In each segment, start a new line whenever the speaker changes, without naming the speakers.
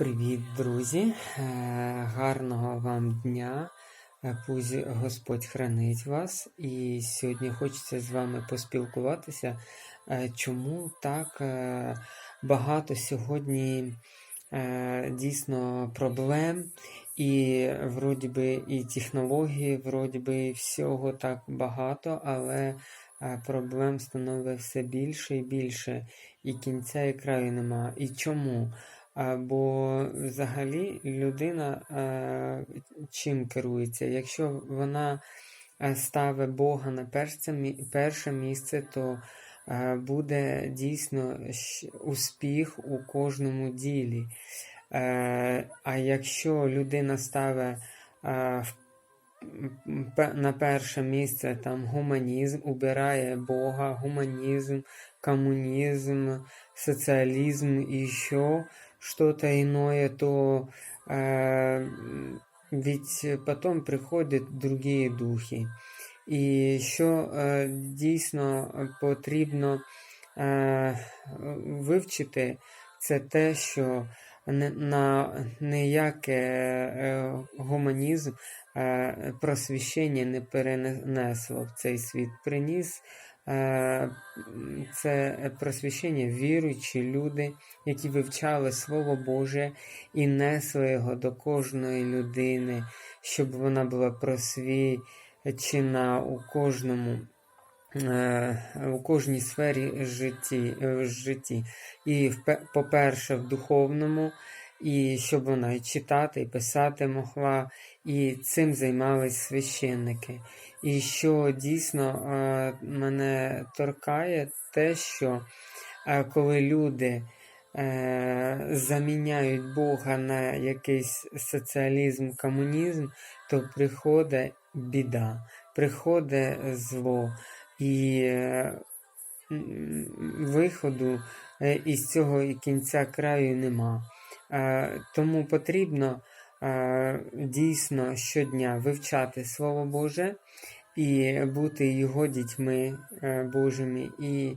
Привіт, друзі! Е, Гарного вам дня. Е, Пусть Господь хранить вас. І сьогодні хочеться з вами поспілкуватися, е, чому так багато сьогодні дійсно проблем, і вроді би і технології, вроді би всього так багато, але проблем становить все більше і більше, і кінця і краю нема. І чому? Бо взагалі людина е, чим керується? Якщо вона е, ставить Бога на перше, місце, то е, буде дійсно успіх у кожному ділі. А якщо людина ставить на перше місце там гуманізм, убирає Бога, гуманізм, коммунизм, социализм и еще что-то иное, то э, ведь потом приходят другие духи. І що е, дійсно потрібно е, вивчити, це те, що на ніяке е, гуманізм просвіщення не перенесло в цей світ. Приніс це просвіщення віруючі люди, які вивчали Слово Боже і несли його до кожної людини, щоб вона була просвічена у кожному. е, У кожній сфері житті, житті. І, по-перше, в духовному, і щоб вона і читати, і писати могла, і цим займались священники. І що дійсно е, мене торкає, те, що е, коли люди е, заміняють Бога на якийсь соціалізм, комунізм, то приходить біда, приходить зло. І виходу із цього і кінця краю нема. Е, Тому потрібно е, дійсно щодня вивчати Слово Боже і бути його дітьми е, Божими. І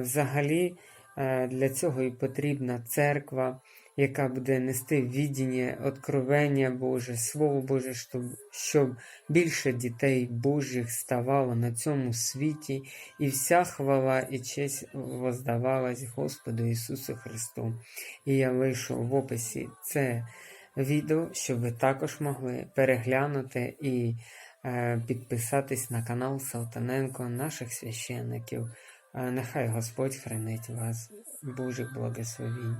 взагалі для цього і потрібна церква, яка буде нести віддіння, откровення Боже, Слово Боже, щоб, щоб більше дітей Божих ставало на цьому світі, і вся хвала і честь воздавалась Господу Ісусу Христу. І я лишу в описі це відео, щоб ви також могли переглянути і е, підписатись на канал Салтаненко, наших священників. Е, Нехай Господь хранить вас, Божих благословінь.